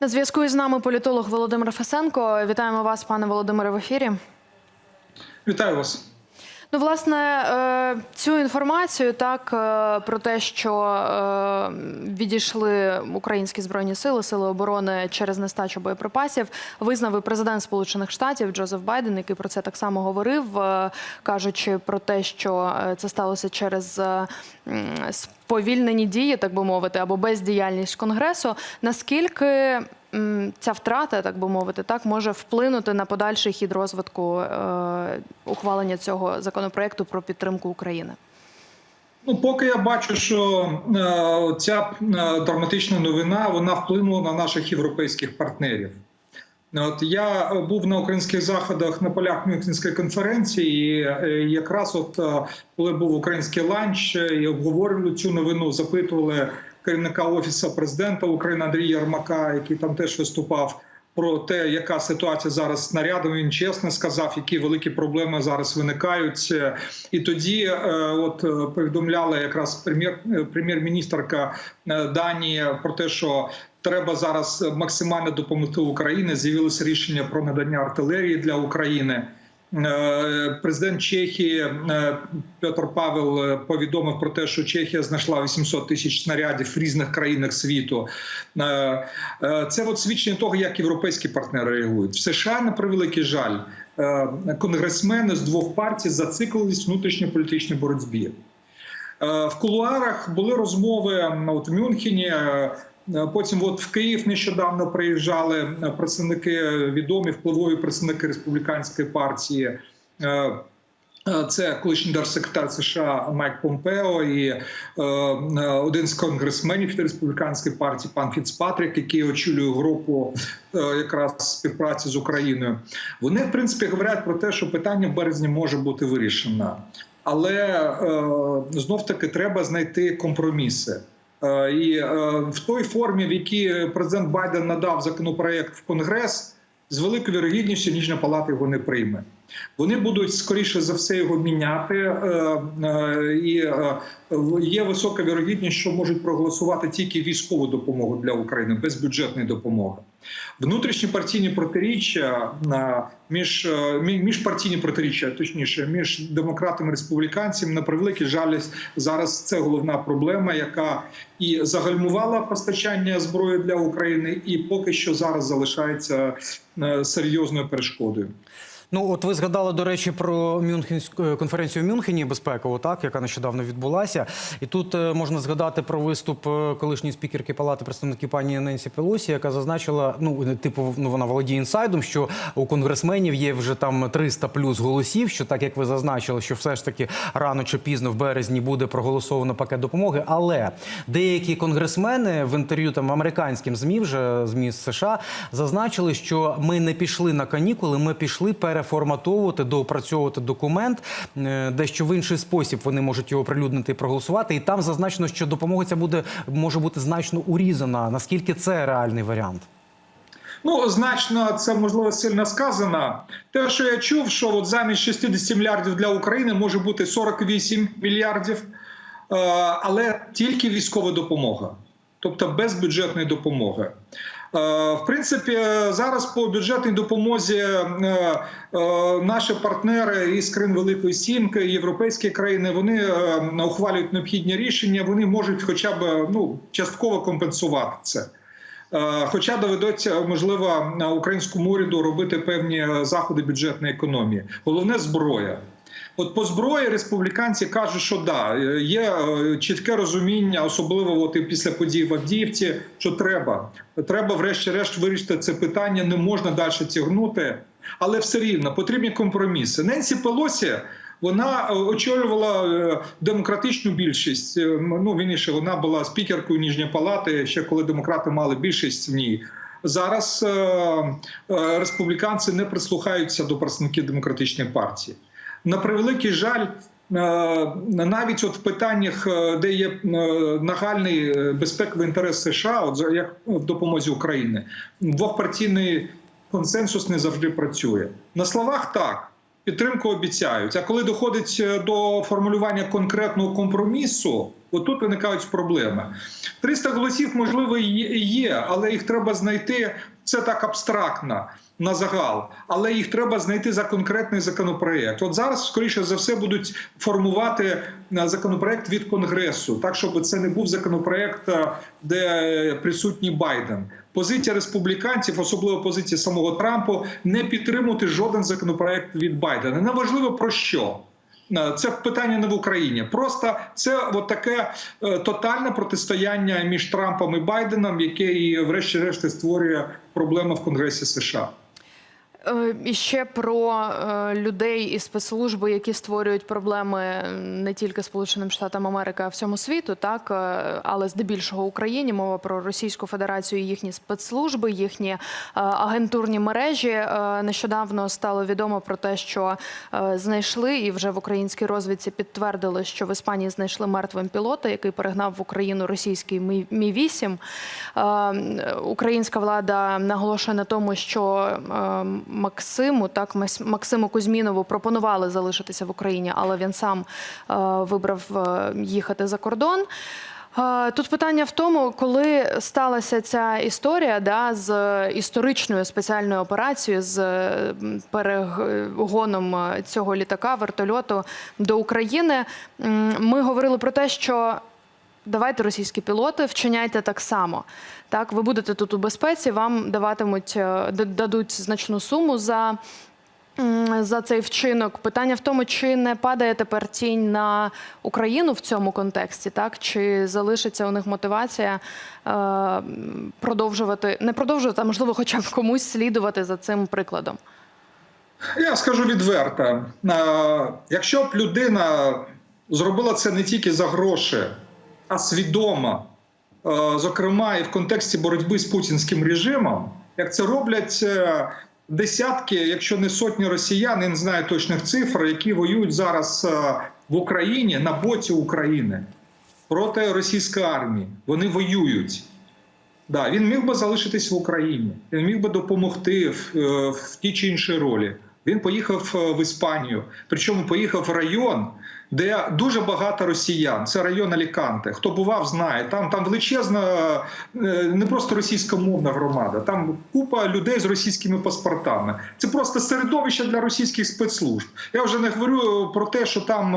На зв'язку із нами політолог Володимир Фесенко. Вітаємо вас, пане Володимире, в ефірі. Вітаю вас. Ну, власне, е, цю інформацію так е, про те, що е, відійшли українські збройні сили, сили оборони через нестачу боєприпасів, визнав і президент Сполучених Штатів Джозеф Байден, який про це так само говорив, кажучи про те, що це сталося через сповільнені дії, так би мовити, або бездіяльність конгресу. Наскільки ця втрата, так би мовити, так може вплинути на подальший хід розвитку е, ухвалення цього законопроекту про підтримку України? Ну, поки я бачу, що е, ця е, драматична новина вона вплинула на наших європейських партнерів. От я був на українських заходах на полях Мюнхенської конференції. і е, якраз, от е, коли був український ланч, і обговорювали цю новину, запитували керівника офісу президента України Андрія Ярмака, який там теж виступав. Про те, яка ситуація зараз з снарядом, він чесно сказав, які великі проблеми зараз виникають. І тоді, е, от е, повідомляла якраз прем'єр е, прем'єр-міністерка е, Данії про те, що треба зараз максимально допомогти Україні. З'явилося рішення про надання артилерії для України. Е, Президент Чехії е, Петр Павел е, повідомив про те, що Чехія знайшла 800 тисяч снарядів в різних країнах світу. Це от свідчення того, як європейські партнери реагують. В США на превеликий жаль, конгресмени з двох партій зациклились в внутрішньополітичній боротьбі. В кулуарах були розмови от в Мюнхені. Е, Потім, от в Київ нещодавно приїжджали е, представники відомі впливові представники республіканської партії. Е, Це колишній держсекретар США Майк Помпео і один з конгресменів республіканської партії, пан Фіцпатрік, який очолює групу якраз співпраці з Україною. Вони в принципі говорять про те, що питання в березні може бути вирішено, але знов таки треба знайти компроміси. Е, І е, в той формі, в якій президент Байден надав законопроект в Конгрес, з великою вірогідністю ніжна палата його не прийме. Вони будуть скоріше за все його міняти, е, і є висока вірогідність, що можуть проголосувати тільки військову допомогу для України без бюджетної допомоги. Внутрішні партійні протиріччя між е, міжпартійні протиріччя, точніше, між демократами і республіканцями, на превеликий жаль, зараз це головна проблема, яка і загальмувала постачання зброї для України, і поки що зараз залишається е, серйозною перешкодою. Ну, от ви згадали, до речі, про Мюнхенську е, конференцію в Мюнхені безпекову, так яка нещодавно відбулася. І тут е, можна згадати про виступ е, колишньої спікерки Палати представників пані Ненсі Пелосі, яка зазначила, ну типу, ну вона володіє інсайдом, що у конгресменів є вже там 300 плюс голосів. Що так як ви зазначили, що все ж таки рано чи пізно в березні буде проголосовано пакет допомоги. Але деякі конгресмени в інтерв'ю там американським змі вже змі з США зазначили, що ми не пішли на канікули, ми пішли переформатовувати, доопрацьовувати документ, е, дещо в інший спосіб вони можуть його прилюднити і проголосувати. І там зазначено, що допомога ця буде може бути значно урізана. Наскільки це реальний варіант? Ну, значно це можливо сильно сказано. Те, що я чув, що от замість 60 мільярдів для України може бути 48 мільярдів, е, але тільки військова допомога, тобто без бюджетної допомоги. Е, В принципі, зараз по бюджетній допомозі е, е, наші партнери із країн Великої Сімки, європейські країни, вони ухвалюють необхідні рішення. Вони можуть, хоча б ну частково компенсувати це. Хоча доведеться можливо українському уряду робити певні заходи бюджетної економії. Головне зброя. От по зброї республіканці кажуть, що да, е, є е, чітке розуміння, особливо от після подій в Авдіївці, що треба. Треба, врешті-решт, вирішити це питання. Не можна далі тягнути, але все рівно потрібні компроміси. Ненсі Пелосі. Вона е, очолювала демократичну більшість. Ну вірніше, вона була спікеркою Ніжньої палати, ще коли демократи мали більшість в ній. Зараз е, республіканці не прислухаються до представників демократичної партії. На превеликий жаль, е, навіть от в питаннях, е, де є е, нагальний безпековий інтерес США, от як в допомозі України, двохпартійний консенсус не завжди працює. На словах так. Підтримку обіцяють. А коли доходить до формулювання конкретного компромісу, От тут виникають проблеми. 300 голосів, можливо, є- є, але їх треба знайти. Це так абстрактно на загал, але їх треба знайти за конкретний законопроект. От зараз, скоріше за все, будуть формувати е, законопроект від конгресу, так щоб це не був законопроект, е, де присутній Байден. Позиція республіканців, особливо позиція самого Трампу, не підтримувати жоден законопроект від Байдена. Неважливо про що. Е, Це питання не в Україні. Просто це от таке е, тотальне протистояння між Трампом і Байденом, яке і врешті-решт створює проблеми в Конгресі США. Е, І ще про е, людей і спецслужби, які створюють проблеми не тільки Сполученим Штатам Америки, а всьому світу, так е, але здебільшого Україні. Мова про Російську Федерацію, їхні спецслужби, їхні агентурні мережі. Нещодавно стало відомо про те, що знайшли і вже в українській розвідці підтвердили, що в Іспанії знайшли мертвим пілота, який перегнав в Україну російський Мі- Мі 8 Е, Українська влада наголошує на тому, що е, Максиму, так Максиму Кузьмінову пропонували залишитися в Україні, але він сам е, вибрав е, їхати за кордон. Е, Тут питання в тому, коли сталася ця історія да, з історичною спеціальною операцією, з перегоном цього літака, вертольоту до України. Ми говорили про те, що давайте російські пілоти, вчиняйте так само. Так, ви будете тут у безпеці, вам даватимуть е, дадуть значну суму за. За цей вчинок питання в тому, чи не падає тепер тінь на Україну в цьому контексті, так чи залишиться у них мотивація е, продовжувати не продовжувати, а можливо, хоча б комусь слідувати за цим прикладом. Я скажу відверто: е, якщо б людина зробила це не тільки за гроші, а свідомо, е, зокрема і в контексті боротьби з путінським режимом, як це роблять е, десятки, якщо не сотні росіян, я не знаю точних цифр, які воюють зараз е, в Україні на боці України проти російської армії. Вони воюють. Да, він міг би залишитись в Україні, він міг би допомогти в, в тій чи іншій ролі. Він поїхав в Іспанію, причому поїхав в район, де дуже багато росіян. Це район Аліканте. Хто бував, знає. Там там величезна, е, не просто російськомовна громада, там купа людей з російськими паспортами. Це просто середовище для російських спецслужб. Я вже не говорю про те, що там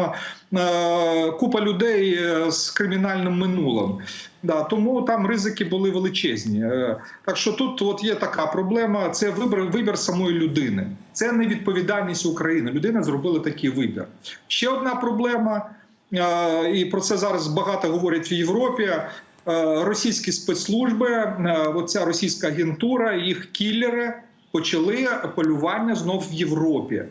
е, купа людей е, з кримінальним минулим. Да, тому там ризики були величезні. Е, Так що тут от є така проблема: це вибір, вибір самої людини. Це не відповідальність України. Людина зробила такий вибір. Ще одна проблема, е, і про це зараз багато говорять в Європі. е, Російські спецслужби, е, оця російська агентура, їх кілери почали полювання знов в Європі.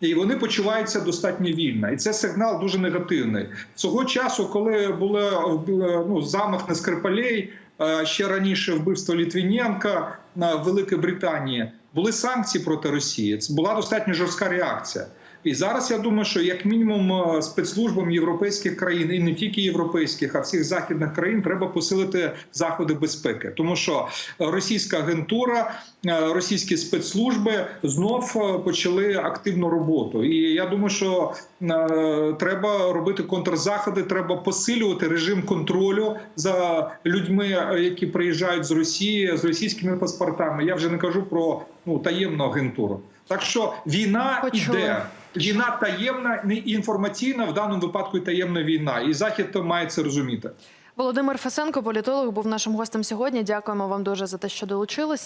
І вони почуваються достатньо вільно, і це сигнал дуже негативний. Цього часу, коли були ну, замах на Скрипалей, ще раніше вбивство Літвіненка на Великій Британії, були санкції проти Росії. Це була достатньо жорстка реакція. І зараз я думаю, що як мінімум е, спецслужбам європейських країн, і не тільки європейських, а всіх західних країн треба посилити заходи безпеки, тому що російська агентура, е, російські спецслужби знов е, почали активну роботу. І я думаю, що треба робити контрзаходи, треба посилювати режим контролю за людьми, які приїжджають з Росії з російськими паспортами. Я вже не кажу про ну таємну агентуру. Так що війна Почули. іде. Війна таємна, не інформаційна, в даному випадку і таємна війна, і захід то має це розуміти. Володимир Фасенко, політолог, був нашим гостем сьогодні. Дякуємо вам дуже за те, що долучилися.